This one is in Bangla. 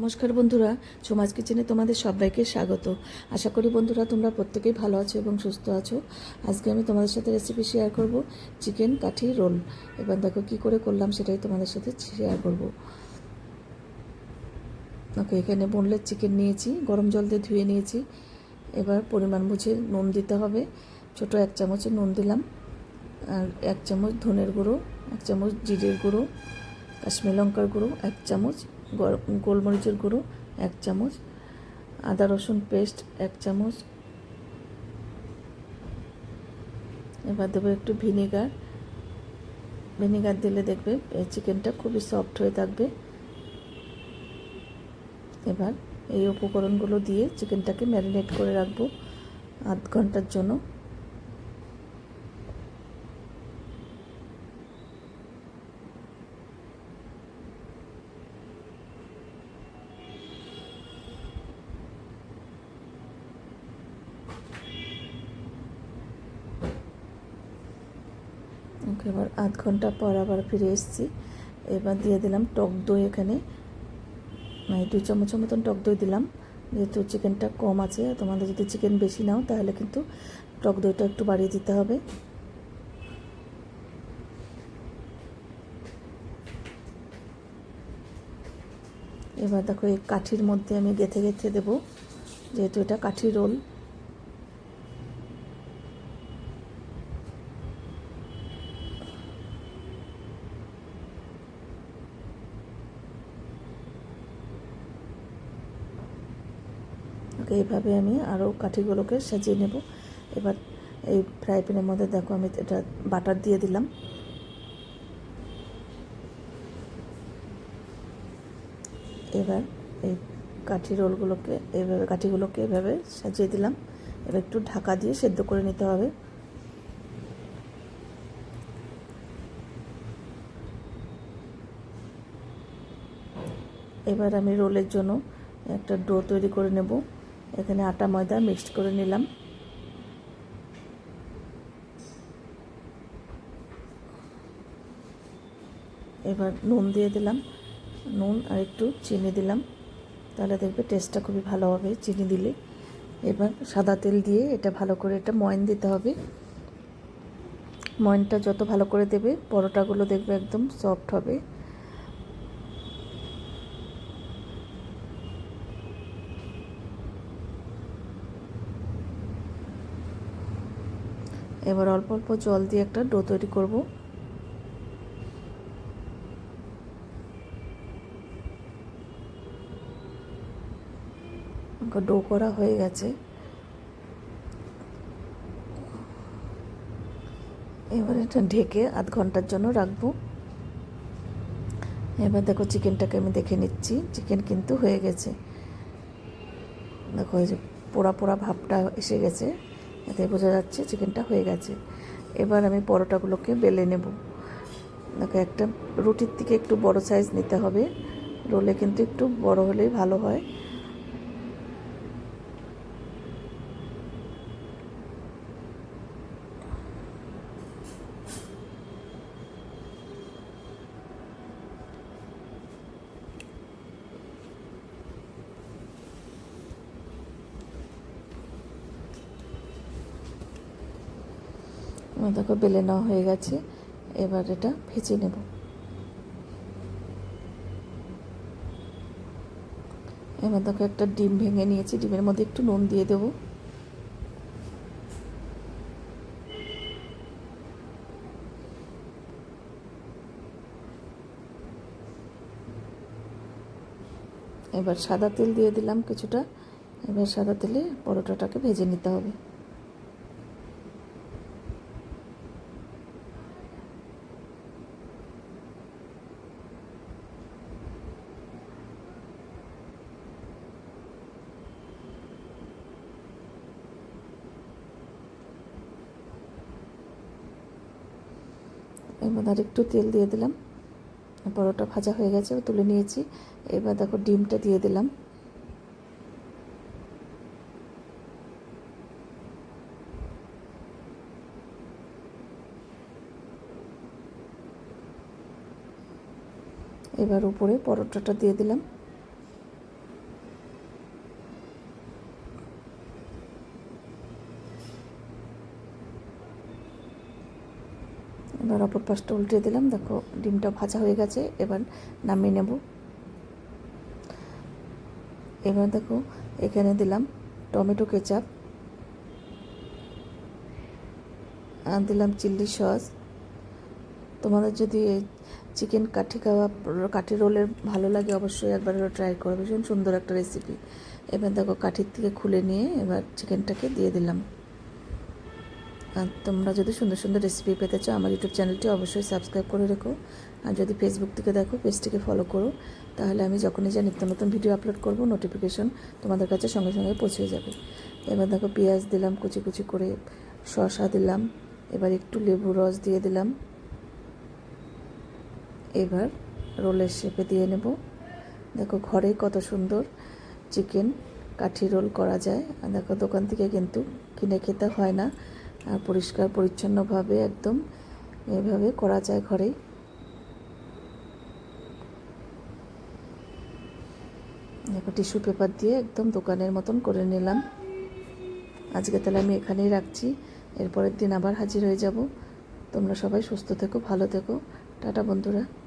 নমস্কার বন্ধুরা, সমাজ কিচেনে তোমাদের সবাইকে স্বাগত। আশা করি বন্ধুরা তোমরা প্রত্যেকেই ভালো আছো এবং সুস্থ আছো। আজকে আমি তোমাদের সাথে রেসিপি শেয়ার করব চিকেন কাঠি রোল। এবার দেখো কি করে করলাম সেটাই তোমাদের সাথে শেয়ার করব। ওকে এখানে বোনলেস চিকেন নিয়েছি, গরম জল দিয়ে ধুয়ে নিয়েছি। এবার পরিমাণ বুঝে নুন দিতে হবে। ছোট এক চামচে নুন দিলাম। আর এক চামচ ধনের গুঁড়ো, এক চামচ জিরের গুঁড়ো, কাশ্মীর লঙ্কার গুঁড়ো, এক চামচ গোলমরিচের গুঁড়ো এক চামচ, আদা রসুন পেস্ট এক চামচ। এবার দেবো একটু ভিনেগার। ভিনেগার দিলে দেখবে চিকেনটা খুবই সফট হয়ে থাকবে। এবার এই উপকরণগুলো দিয়ে চিকেনটাকে ম্যারিনেট করে রাখব আধ ঘণ্টার জন্য। ওকে এবার আধ ঘণ্টা পর আবার ফিরে এসেছি। এবার দিয়ে দিলাম টক দই এখানে। মানে দুই চামচের মতন টক দই দিলাম। যেহেতু চিকেনটা কম আছে, তোমাদের যদি চিকেন বেশি নাও, তাহলে কিন্তু টক দইটা একটু বাড়িয়ে দিতে হবে। এবার দেখো এই কাঠির মধ্যে আমি গেথে গেথে দেবো। যেহেতু এটা কাঠি রোল ওকে এইভাবে আমি আরও কাঠিগুলোকে সাজিয়ে নেব। এবার এই ফ্রাই প্যানের মধ্যে দেখো আমি এটা বাটার দিয়ে দিলাম। এবার এই কাঠি রোলগুলোকে এইভাবে কাঠিগুলোকে এভাবে সাজিয়ে দিলাম। এবার একটু ঢাকা দিয়ে সেদ্ধ করে নিতে হবে। এবার আমি রোলের জন্য একটা ডো তৈরি করে নেব। এখানে আটা ময়দা মিক্সড করে নিলাম। এবার নুন দিয়ে দিলাম। নুন আর একটু চিনি দিলাম। তাহলে দেখবে টেস্টটা খুবই ভালো হবে চিনি দিলে। এবার সাদা তেল দিয়ে এটা ভালো করে এটা ময়ন দিতে হবে। ময়নটা যত ভালো করে দেবে, পরোটাগুলো দেখবে একদম সফট হবে। এবার অল্প অল্প জল দিয়ে একটা ডো তৈরি করব। ডো করা হয়ে গেছে। এবার এটা ঢেকে আধ ঘণ্টার জন্য রাখব। এবার দেখো চিকেনটাকে আমি দেখে নিচ্ছি। চিকেন কিন্তু হয়ে গেছে। দেখো এই যে পোড়া পোড়া ভাবটা এসে গেছে। এতে বোঝা যাচ্ছে চিকেনটা হয়ে গেছে। এবার আমি পরোটাগুলোকে বেলে নেব। দেখো, একটা রুটির থেকে একটু বড় সাইজ নিতে হবে। রোলে কিন্তু একটু বড় হলেই ভালো হয় আমার দেখো, বেলে নেওয়া হয়ে গেছে। এবার এটা ভেজে নেব। এবার দেখো, একটা ডিম ভেঙে নিয়েছি। ডিমের মধ্যে একটু নুন দিয়ে দেবো। এবার সাদা তেল দিয়ে দিলাম কিছুটা। এবার সাদা তেলে পরোটাটাকে ভেজে নিতে হবে। এবার আর একটু তেল দিয়ে দিলাম। পরোটা ভাজা হয়ে গেছে তুলে নিয়েছি। এবার দেখো ডিমটা দিয়ে দিলাম। এবার উপরে পরোটাটা দিয়ে দিলাম। এবার অপর পাশটা উল্টে দিলাম। দেখো, ডিমটা ভাজা হয়ে গেছে, এবার নামিয়ে নেব। এবার দেখো, এখানে দিলাম টমেটো কেচাপ, আর দিলাম চিল্লি সস। তোমাদের যদি চিকেন কাঠি কাবাব কাঠি রোলের ভালো লাগে, অবশ্যই একবার ট্রাই করো। ভীষণ সুন্দর একটা রেসিপি এবার দেখো, কাঠির থেকে খুলে নিয়ে এবার চিকেনটাকে দিয়ে দিলাম। তোমরা যদি সুন্দর সুন্দর রেসিপি পেতে চাও, আমার ইউটিউব চ্যানেলটি অবশ্যই সাবস্ক্রাইব করে রেখো। আর যদি ফেসবুক থেকে দেখো পেজটিকে ফলো করো। তাহলে আমি যখনই যা নিত্য নতুন ভিডিও আপলোড করব নোটিফিকেশন তোমাদের কাছে সঙ্গে সঙ্গে পৌঁছে যাবে। এবার দেখো পেঁয়াজ দিলাম, কুচি কুচি করে শসা দিলাম। এবার একটু লেবু রস দিয়ে দিলাম। এবার রোলের শেপে দিয়ে নেব। দেখো ঘরে কত সুন্দর চিকেন কাঠি রোল করা যায়। আর দেখো দোকান থেকে কিন্তু কিনে খেতে হয় না। আর পরিষ্কার, পরিচ্ছন্নভাবে একদম এভাবে করা যায় ঘরেই দেখো, টিস্যু পেপার দিয়ে একদম দোকানের মতন করে নিলাম। আজকে তাহলে আমি এখানেই রাখছি। এরপরের দিন আবার হাজির হয়ে যাব। তোমরা সবাই সুস্থ থেকো, ভালো থেকো। টাটা বন্ধুরা।